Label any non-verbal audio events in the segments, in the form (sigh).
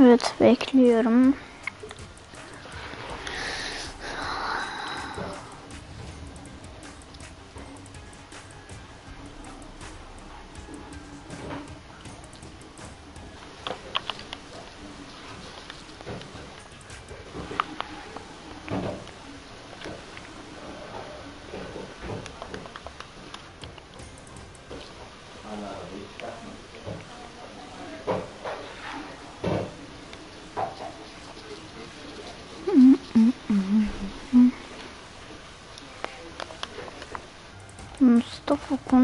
Evet bekliyorum.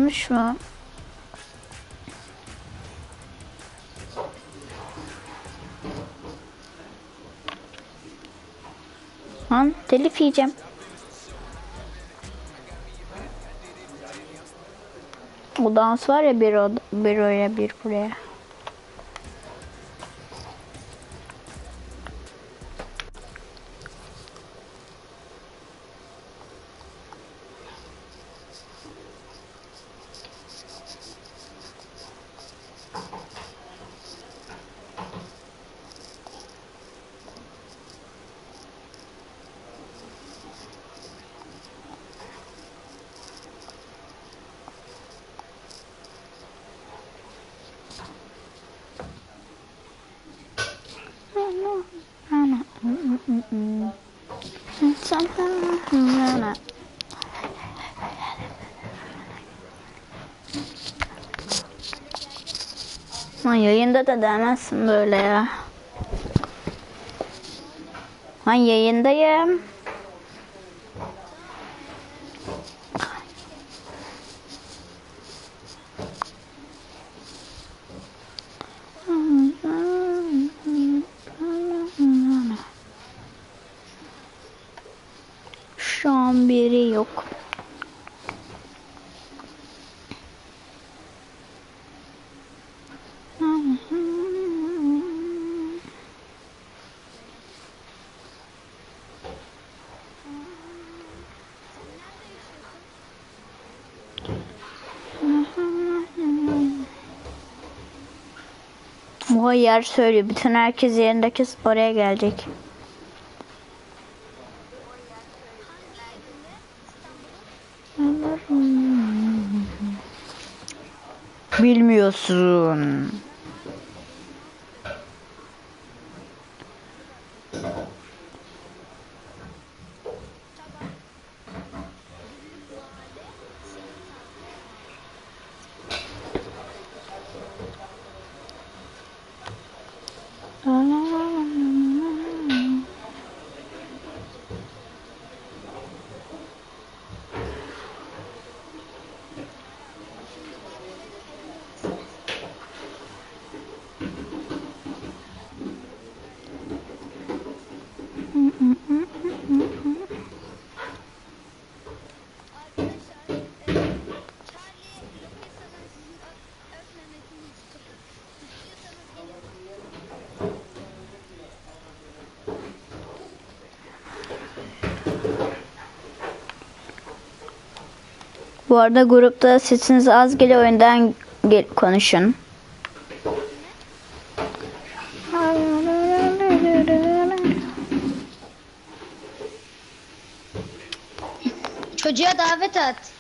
Mustafa konuşma. Lan telif yiyeceğim. O dans var ya bir, o, bir oraya bir buraya. Lan yayında da demezsin böyle ya. Lan yayındayım. Şu an biri yok. Bu yer söylüyor. Bütün herkes yerindeki oraya gelecek. Bilmiyorsun. Bu arada grupta sesiniz az geliyor oyundan gel- konuşun. Çocuğa davet at.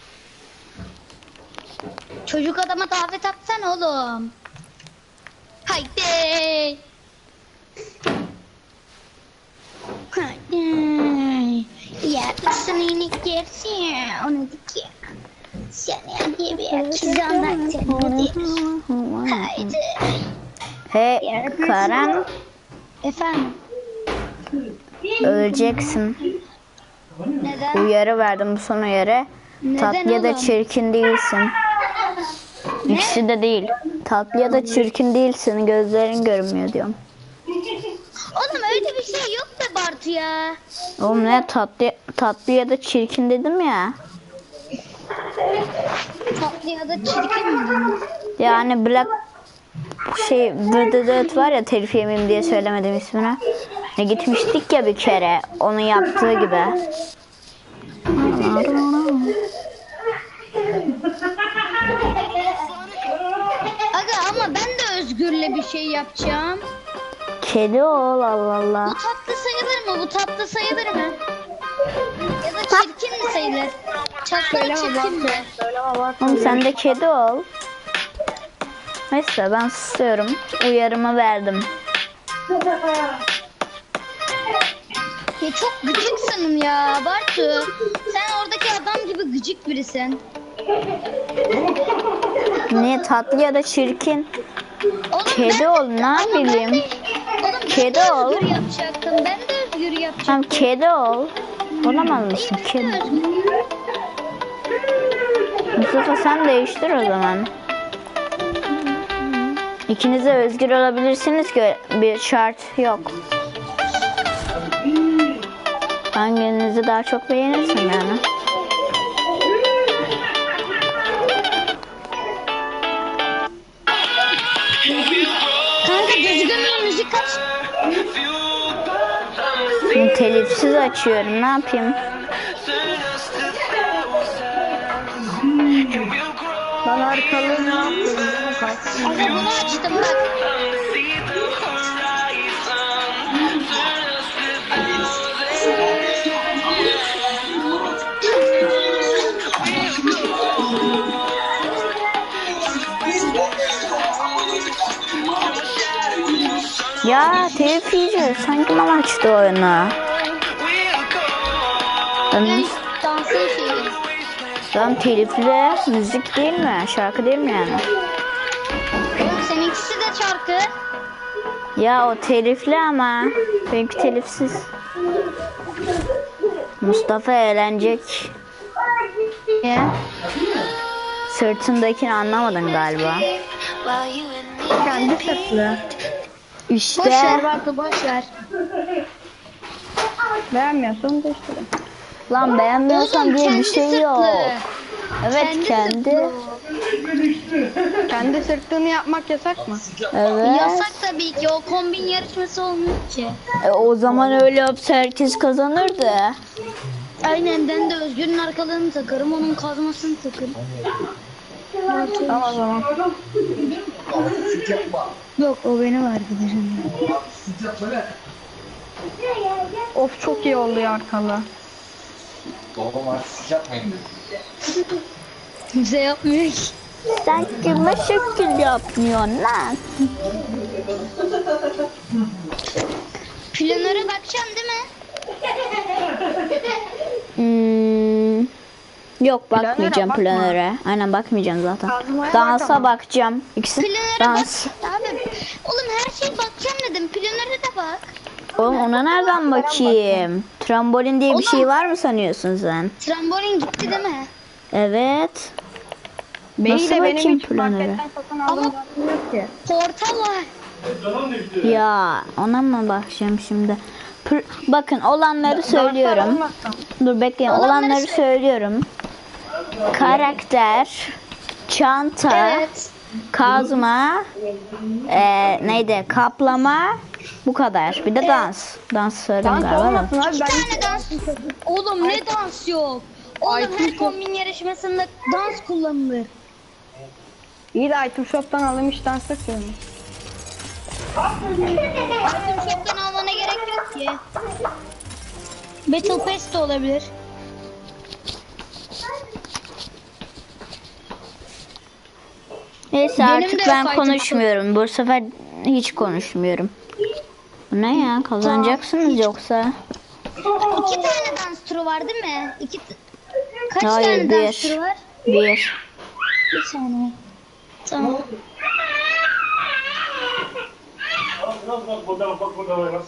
Çocuk adama davet atsana oğlum. Haydi. Haydi. Ya iyilik yersin. Onu dik çizi anlatsın. Hadi. Haydi. Hey Karan Efendim. öleceksin. Neden? Uyarı verdim bu son uyarı. Neden Tatlı ya da çirkin değilsin. İkisi de değil. Tatlı ya da çirkin değilsin. Gözlerin görünmüyor diyorum. Oğlum öyle bir şey yok be Bartu ya. Oğlum ne tatlı, tatlı ya da çirkin dedim ya. Tatlı ya da çirkin mi? Yani Black şey Vırdıdıt var ya telif yemeyeyim diye söylemedim ismini. Ne gitmiştik ya bir kere. Onun yaptığı gibi. Aga ama ben de Özgür'le bir şey yapacağım. Kedi ol Allah Allah. Bu tatlı sayılır mı? Bu tatlı sayılır mı? Ya da çirkin mi sayılır? Tatlı mı çirkin mi? Oğlum sen de kedi ol. Neyse ben susuyorum. Uyarımı verdim. Ya çok gıcıksın ya Bartu. Sen oradaki adam gibi gıcık birisin. Ne tatlı ya da çirkin. Oğlum Kedi ben- ol, ne de- bileyim. Oğlum ben Kedi de ol. özgür yapacaktım. Ben de özgür yapacaktım. Tamam kedi ol. Olamaz mısın kedi? Mustafa sen değiştir o zaman. İkiniz de özgür olabilirsiniz ki bir şart yok. Hanginizi daha çok beğenirsin yani. Kanka düzgün müzik aç. Telifsiz açıyorum ne yapayım? Ben arkalı ne yapayım? Aga bunu açtım bak. Ya telif yiyeceğiz. Sanki mal açtı oyunu. Ben, Ben dansın şeyi. Ben telifli müzik değil mi? Şarkı değil mi yani? Oğlum seninkisi de şarkı. Ya o telifli ama benimki telifsiz. Mustafa eğlenecek. Ya. Sırtındakini anlamadın galiba. Kendi sırtlı. Boş ver İşte boş ver. Beğenmiyorsun değiştirin. Lan beğenmiyorsan Oğlum diye bir şey sırtlı. yok. Evet kendi. sırtlı. Kendi sırtlığını yapmak yasak mı? Evet. Yasak tabii ki o kombin yarışması olmuyor ki. E, o zaman öyle yapsa herkes kazanırdı. Aynen ben de Özgür'ün arkalarını takarım onun kazmasını takarım. Tamam o zaman. Yok o benim arkadaşım. Of çok iyi oldu ya arkalı. Babam artistik yapmayın dedi. Kimse yapmıyor ki. Sen kime şekil yapmıyorsun lan? Planöre bakacaksın değil mi? Hmm, yok bakmayacağım bakma. planöre. Aynen bakmayacağım zaten. Kazmaya Dansa bak ama. bakacağım. İkisi Planöre bak. dans. Abi oğlum her şeye bakacağım dedim. Planöre de bak. Oğlum ona nereden bakayım? Trambolin diye bir şey var mı sanıyorsun sen? Trambolin gitti değil mi? Evet. Beni Nasıl de benim bakayım hiç planöre? marketten satın aldım. Yok ki. Portal var. Ya ona mı bakacağım şimdi? Pr- Bakın olanları söylüyorum. Dur bekleyin. Olanları Olanları söyle. söylüyorum. Karakter, çanta, Evet. kazma, e, neydi? Kaplama, bu kadar. Bir de dans. Dans söyledim Dans galiba. da. olmasın abi İki ben tane dans. Oğlum ne dans yok. Oğlum Ay, her çok- kombin yarışmasında dans kullanılır. iyi de item shop'tan alayım hiç dans yapıyorum. Item shop'tan almana gerek yok ki. Battle Pass de olabilir. Neyse Benim artık ben konuşmuyorum. Bu sefer hiç konuşmuyorum. Ne ya? Kazanacaksınız yoksa? İki tane dans turu var değil mi? İki Kaç Hayır, tane dans bir. turu var? Bir. Bir saniye. Tamam. Bak bak burada bak bak burada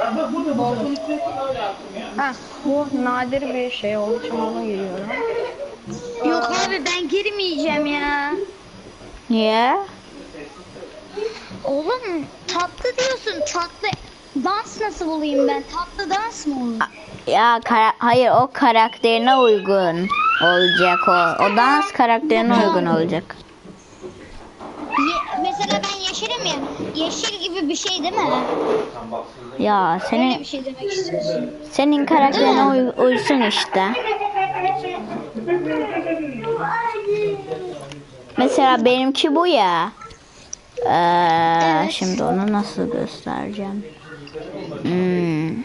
bak burada. Ha bu nadir bir şey için ona giriyorum. Yok abi ben girmeyeceğim ya. Niye? Oğlum tatlı diyorsun tatlı. Dans nasıl bulayım ben? Tatlı dans mı olur? Ya kara- hayır o karakterine uygun olacak o. O dans karakterine uygun olacak. Ye- mesela ben yeşil yeşilim ya. Yeşil gibi bir şey değil mi? Ya Öyle senin bir şey demek istiyorsun. senin karakterine uy- uysun işte. Mesela benimki bu ya. Ee, Evet. Şimdi onu nasıl göstereceğim? Hmm.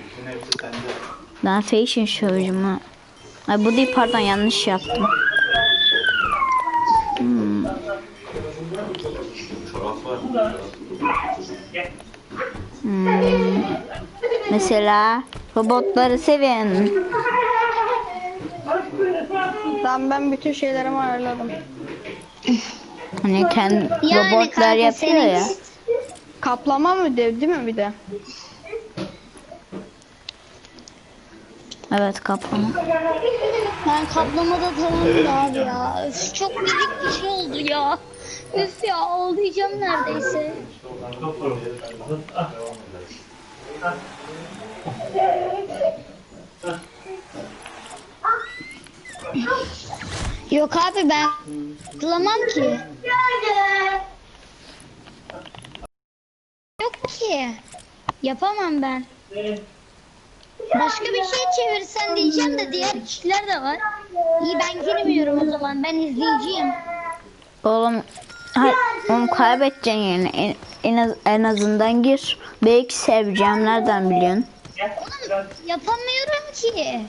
Ben fashion show'cumu... Ay bu değil pardon yanlış yaptım. Hmm. Mesela robotları sevin. Tamam ben bütün şeylerimi ayarladım. Hani kendi Yani robotlar kanka yapıyor senin- ya. Kaplama mı dev değil mi bir de? Evet kaplama. Ben kaplamada tamamım abi ya. Üf, çok gıcık bir şey oldu ya. Üf ya ağlayacağım neredeyse. Yok abi ben kaplamam ki. Yok ki. Yapamam ben. Başka bir şey çevirsen diyeceğim de diğer kişiler de var. İyi ben girmiyorum o zaman. Ben izleyiciyim. Oğlum onu kaybedeceksin yani. En, en, az, en azından gir. Belki seveceğim. Nereden biliyorsun? Oğlum yapamıyorum ki.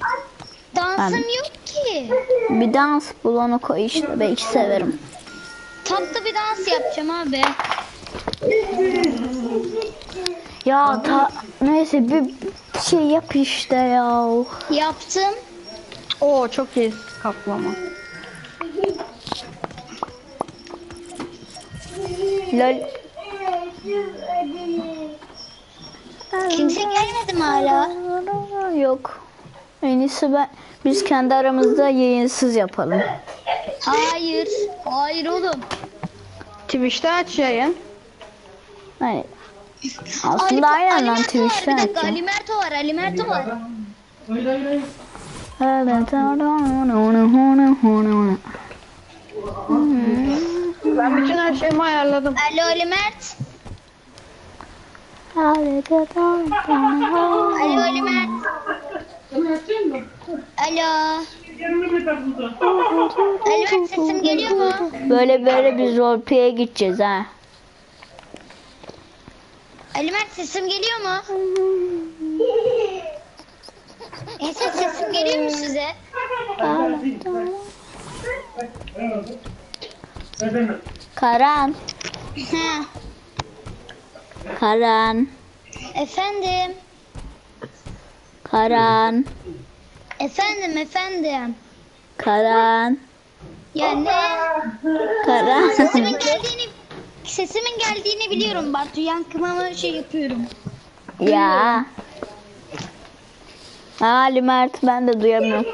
Dansım yok ki. Bir dans bul onu koy işte. Belki severim. Tatlı bir dans yapacağım abi. Ya ta, neyse bir şey yap işte ya. Yaptım. Oo çok iyi kaplama. Lol. Kimse gelmedi mi hala? Yok. En iyisi ben, biz kendi aramızda yayınsız yapalım. Hayır. Hayır oğlum. Twitch'te aç yayın. Hani aslında aynen lan. Twitch'ten Bir dakika açacağım. Alimerto var. Alimerto var. Ben bütün her şeyimi ayarladım. Alo Alimert. Alo Alimert. Alo. Alimert sesim geliyor mu? Böyle böyle biz roleplay'e gideceğiz ha. Alimert sesim geliyor mu? Esat sesim geliyor mu size? Karan, Ha, Karan, efendim. Karan, Efendim efendim. Karan, Ya ne? Karan. Sesimin geldiğini sesimin geldiğini biliyorum Bartu. Yankımama şey yapıyorum. ya. Ali Mert ben de duyamıyorum.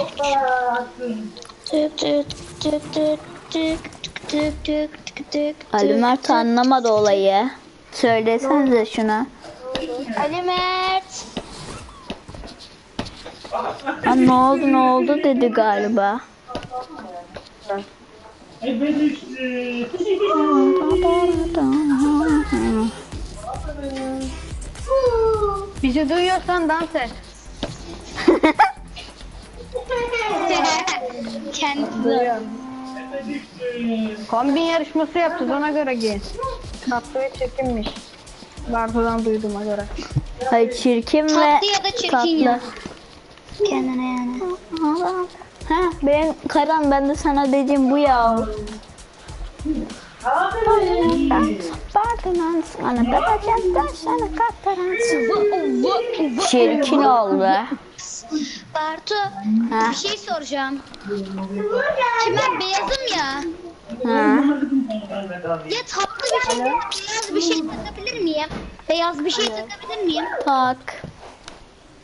Tık tık tık tık tık tık tık tık tık Ali Mert anlamadı olayı. Söylesenize şuna. Ali Mert. Ha, ne oldu ne oldu dedi galiba. Bizi duyuyorsan dans et. (laughs) Kendisi. Kombin yarışması yapacağız ona göre giyin. Tatlı ve çirkinmiş. Bartu'dan duyduğuma göre. Hayır çirkin ve Tatlı ya da çirkin tatlı. ya. Kendine yani. Ha, benim Karan ben de sana dediğim bu ya. Pardon sana bebekten sana kataran. Çirkin oldu. Bartu Ha. bir şey soracağım. Şimdi ben beyazım ya. Ha. Ya tatlı bir şey beyaz bir şey takabilir miyim? Beyaz bir şey takabilir miyim? Tak.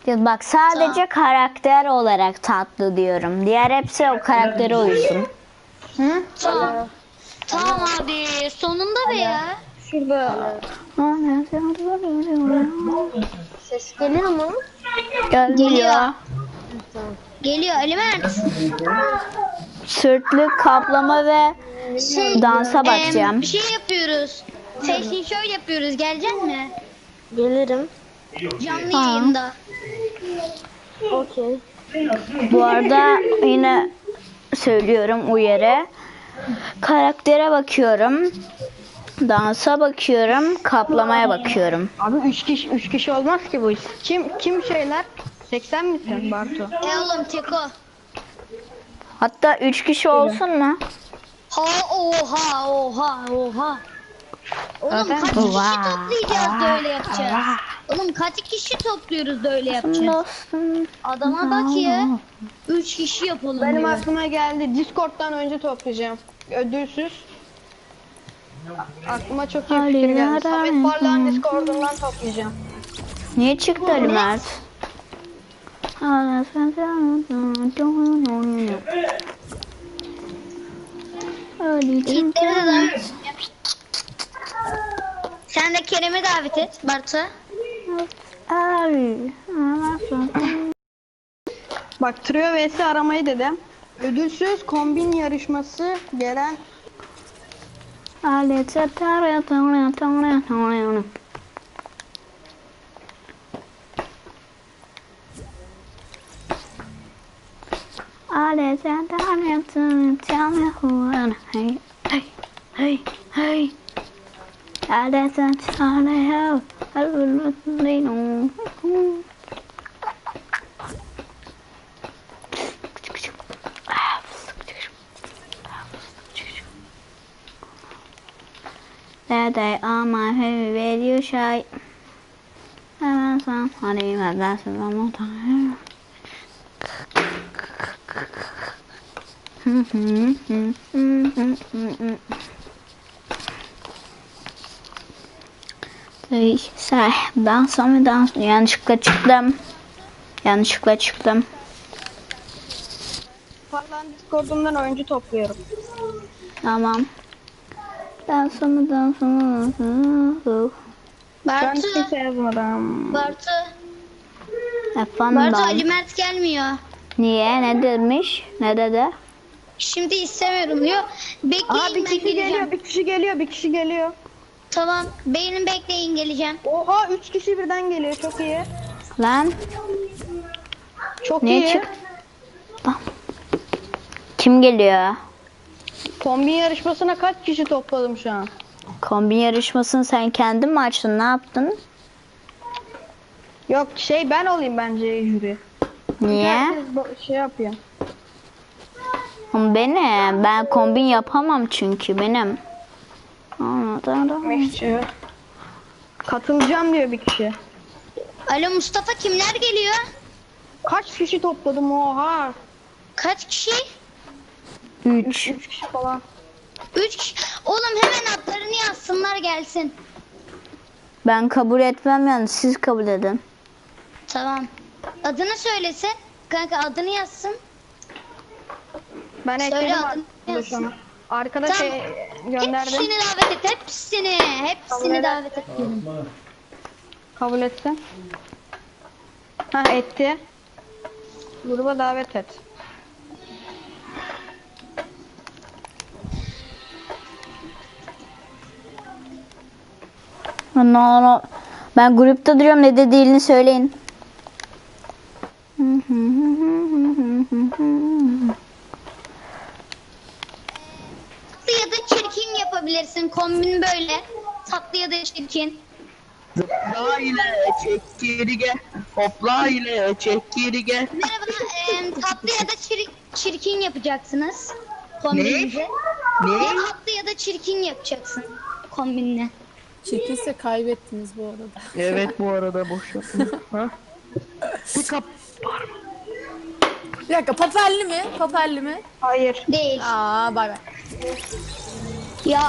Ya Bak sadece karakter olarak tatlı diyorum. Diğer hepsi o karaktere uysun. Hı? Tamam. Tamam abi sonunda be ya. Şurada Ses geliyor mu? Geliyor. Geliyor Ali Mert. sırtlı kaplama ve Şey, dansa bakacağım. bir şey yapıyoruz. Fashion show yapıyoruz. Gelecek mi? Gelirim. Canlı Ha. yayında. Okey. Bu arada yine söylüyorum uyarı. Karaktere bakıyorum. Dansa bakıyorum. Kaplamaya bakıyorum. Abi 3 kişi 3 kişi olmaz ki bu iş. Kim kim şeyler? 80 misin Bartu? E oğlum Teko. Hatta 3 kişi olsun mu? Ha oha oha oha. Oğlum Zaten- kaç kişi toplayacağız da öyle yapacağız. Oğlum kaç kişi topluyoruz da öyle yapacağız. Dostum. Adama bak ya. Üç kişi yapalım Benim diyor. aklıma geldi. Discord'dan önce toplayacağım. Ödülsüz. Aklıma çok iyi fikir geldi. Samet Parlağın Discord'undan toplayacağım. Niye çıktı Ali Mert? Davet et. Sen de Kerem'i davet et Bartu. Bak Trio vs aramayı dedim. Ödülsüz kombin yarışması gelen I let that all I have. I will not lay no. That day on my heavy radio shy. And some honey, my glasses one more time. Tabii dans mı dans yanlışlıkla çıktım. Yanlışlıkla çıktım. Parlağın Discord'undan oyuncu topluyorum. Tamam. Dans mı dans mı? Ben Bartu. kimse yazmadım. Bartu. Efendim Bartu ben. Ali Mert gelmiyor. Niye? Ne demiş? Ne dedi? Şimdi istemiyorum diyor. Bekleyin Aa bir ben kişi geleceğim. geliyor, bir kişi geliyor, bir kişi geliyor. Tamam. Benim bekleyin geleceğim. Oha 3 kişi birden geliyor. Çok iyi. Lan Çok niye iyi. çık? Kim geliyor? Kombin yarışmasına kaç kişi topladım şu an? Kombin yarışmasını sen kendin mi açtın? Ne yaptın? Yok şey ben olayım bence jüri. Niye? Herkes bu- şey yapıyor. Benim. Ben kombin yapamam çünkü benim. Anladım. Mehçi. Katılacağım diyor bir kişi. Alo Mustafa kimler geliyor? Kaç kişi topladım oha? Kaç kişi? 3. 3 kişi falan. Üç kişi. Oğlum hemen adlarını yazsınlar gelsin. Ben kabul etmem yani siz kabul edin. Tamam. Adını söylesin. Kanka adını yazsın. Ben Söyle ekledim adını yazsın. Arkada Tamam. şey gönderdim. Hepsini davet et. Hepsini. Hepsini davet et. Kabul etsin. Ha etti. Gruba davet et. No, no. Ben grupta duruyorum ne dediğini söyleyin. Tatlı ya da çirkin yapabilirsin. Kombin böyle. Tatlı ya da çirkin. Hopla ile çek geri gel. Hopla ile çek geri gel. Merhaba. em, tatlı ya da çir- çirkin yapacaksınız. Kombininizi. Ne? Ya tatlı ya da çirkin yapacaksın. Kombinle. Çekilse kaybettiniz bu arada. Evet bu arada boş yapma. ha? Pick up. Bir dakika papelli mi? Papelli mi? Hayır. Değil. Aa bay bay. Ya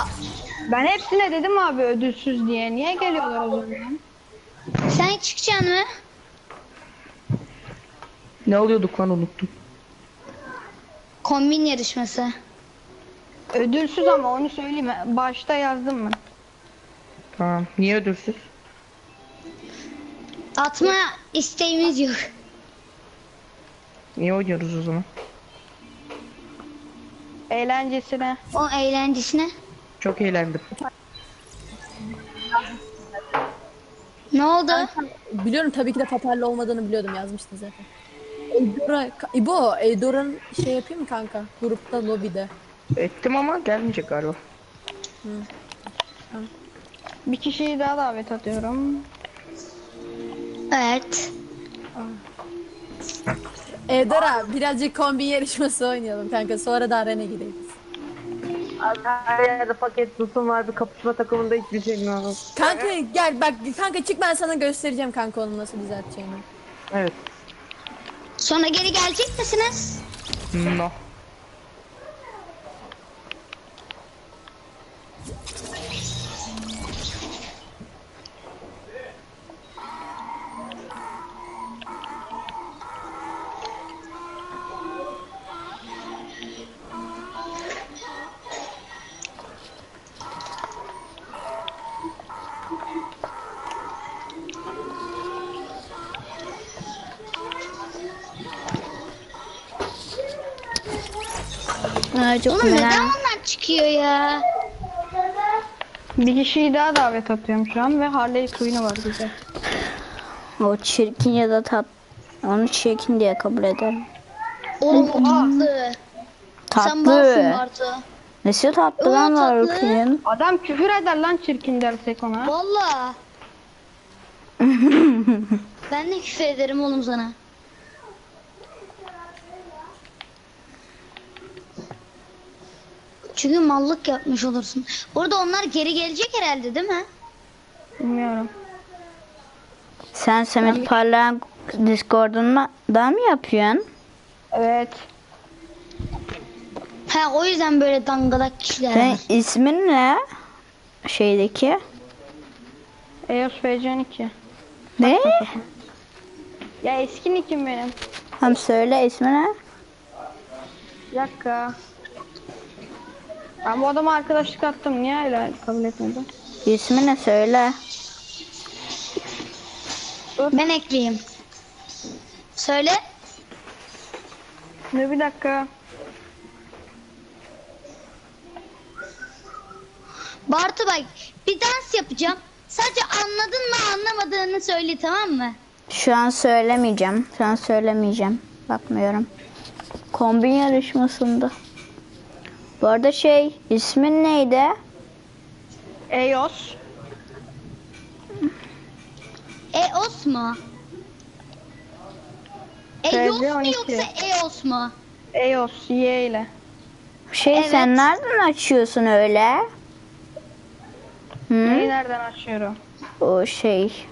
Ben hepsine dedim abi ödülsüz diye. Niye geliyorlar o zaman? sen çıkacaksın mı? Ne alıyorduk lan unuttum. Kombin yarışması. Ödülsüz ama onu söyleyeyim. Başta yazdım mı? Tamam. Niye ödülsüz? Atma isteğimiz yok. Niye oynuyoruz o zaman? Eğlencesine. O eğlencesine. Çok eğlendim. Ne oldu? Biliyorum tabii ki de paparlı olmadığını biliyordum yazmıştın zaten. Eldora, İbo, Eldora'nın şey yapayım mı kanka? Grupta, lobide. Ettim ama gelmeyecek galiba. Bir kişiyi daha davet atıyorum. Evet. Eldora, birazcık kombin yarışması oynayalım kanka. Sonra da arena gideriz. Her yerde paket tutum var bir kapışma takımında hiçbir şey yok. Kanka gel bak kanka çık ben sana göstereceğim kanka onu nasıl düzelteceğini. Evet. Sonra geri gelecek misiniz? No. Aa, çok Oğlum güzel. neden onlar çıkıyor ya? Bir kişiyi daha davet atıyorum şu an ve Harley Quinn'i var bize. O çirkin ya da tat. Onu çirkin diye kabul ederim. Oğlum o tatlı. Sen Tatlı. Bartu. Nesi tatlı lan var tatlı. Rukiye'nin? Adam küfür eder lan çirkin dersek ona. Valla. (laughs) ben de küfür ederim oğlum sana. Çünkü mallık yapmış olursun. Orada onlar geri gelecek herhalde değil mi? Bilmiyorum. Sen Samet Parlayan Discord'undan mı yapıyorsun? Evet. Ha o yüzden böyle dangalak kişiler Senin var. ismin ne? Şeydeki. EOS FC12. Ne? (laughs) Ya eski nickim benim. Hem söyle ismi ne? Bir dakika. Ben bu adama arkadaşlık attım. Niye hala kabul etmedi? İsmi ne söyle. Ben ekleyeyim. Söyle. Ne bir dakika. Bartu bak bir dans yapacağım. Sadece anladın mı anlamadığını söyle tamam mı? Şu an söylemeyeceğim. Şu an söylemeyeceğim. Bakmıyorum. Kombin yarışmasında. Bu arada şey ismin neydi? EOS. EOS mu? EOS mu TC12. yoksa EOS mu? EOS Y ile. Şey Evet. sen nereden açıyorsun öyle? Neyi Hı? nereden açıyorum? O şey.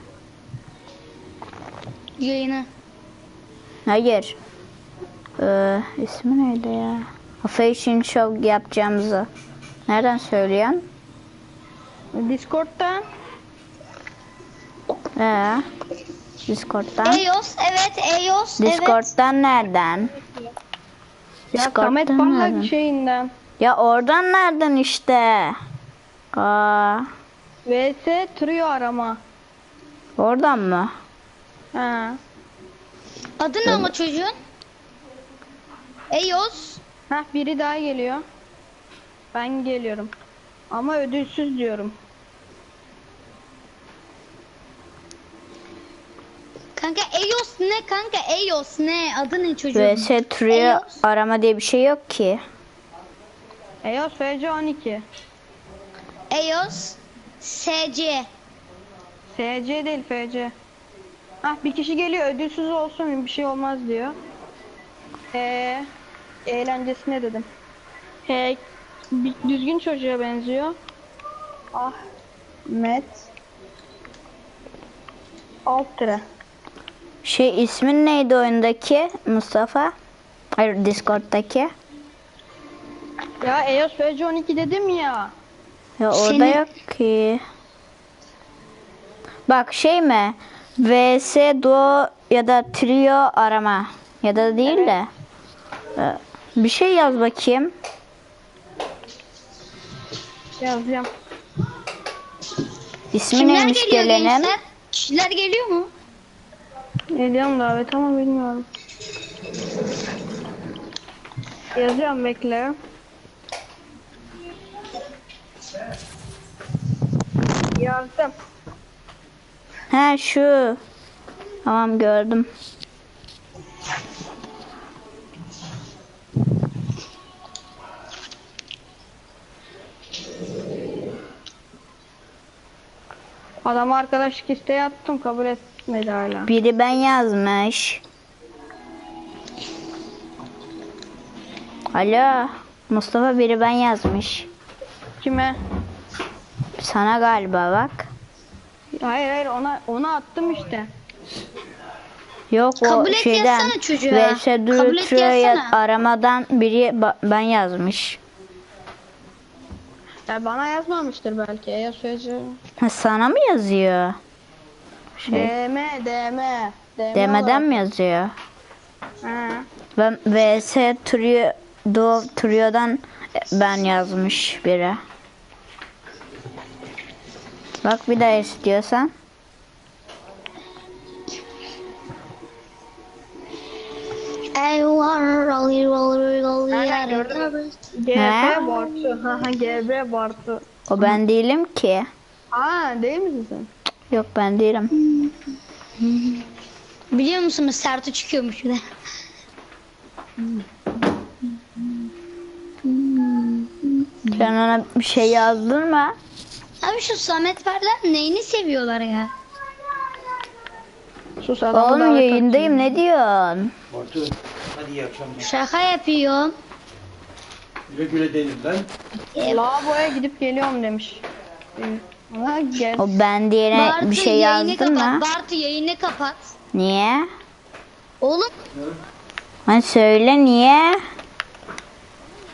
Yayını. Hayır. Ee, ismi neydi ya? Fashion show yapacağımızı. Nereden söylüyorsun? Discord'dan. Ee, Discord'dan. EOS evet EOS evet. Discord'dan nereden? Ya Discord'dan Samet nereden? şeyinden. Ya oradan nereden işte? Aa, VS Trio arama. oradan mı? Ha. Adı ne ama çocuğun? EOS. Heh biri daha geliyor. Ben geliyorum. Ama ödülsüz diyorum. Kanka EOS ne kanka EOS ne? Adı ne çocuğun? VS Trio Eyos. arama diye bir şey yok ki. EOS FC12. EOS SC. SC değil FC. Hah bir kişi geliyor ödülsüz olsun bir şey olmaz diyor. Ee, eğlencesine dedim. Hey, bir düzgün çocuğa benziyor. Ah, Met. Alt tire. Şey ismin neydi oyundaki Mustafa? Hayır Discord'daki. Ya EOS FC12 dedim ya. Ya orada Seni- yok ki. Bak şey mi? VS Duo ya da Trio arama. Ya da değil de. Ee, Bir şey yaz bakayım. Yazacağım. İsmi Kimler neymiş geliyor gelenin? gençler? Kişiler geliyor mu? Ediyorum davet ama bilmiyorum. Yazacağım bekle. Yazdım. He şu. Tamam gördüm. Adam arkadaşlık isteği attım kabul etmedi hala. Biri ben yazmış. Alo. Mustafa biri ben yazmış. Kime? Sana galiba bak. Hayır hayır ona ona attım işte. Yok Kabul o et şeyden. yazsana çocuğa. Kabul et yazsana. aramadan biri ben yazmış. Ya bana yazmamıştır belki. Ya söyleyeceğim. Ha, sana mı yazıyor? Şey, DM DM. DM demeden olarak. mi yazıyor? Ha. Ben VS Trio Do Trio'dan ben yazmış biri. Bak bir daha istiyorsan. Gördün? He? GB Bartu. Ha ha GB Bartu. O ben değilim ki. Aa değil misin sen? Yok ben değilim. Biliyor musunuz Sertu çıkıyormuş bir de. Sen ona bir şey yazdın mı? Abi şu Samet Verler neyini seviyorlar ya? Sus adamı Oğlum davet yayındayım ne diyorsun? Bartu, hadi iyi akşamlar. Şaka yapıyorum. Güle güle dedim ben. atayım. Lavaboya gidip geliyorum demiş. Ha gel. O ben diğerine Bartu bir şey yayını kapat. mı? Bartu yayını kapat. Niye? Oğlum Hani söyle niye?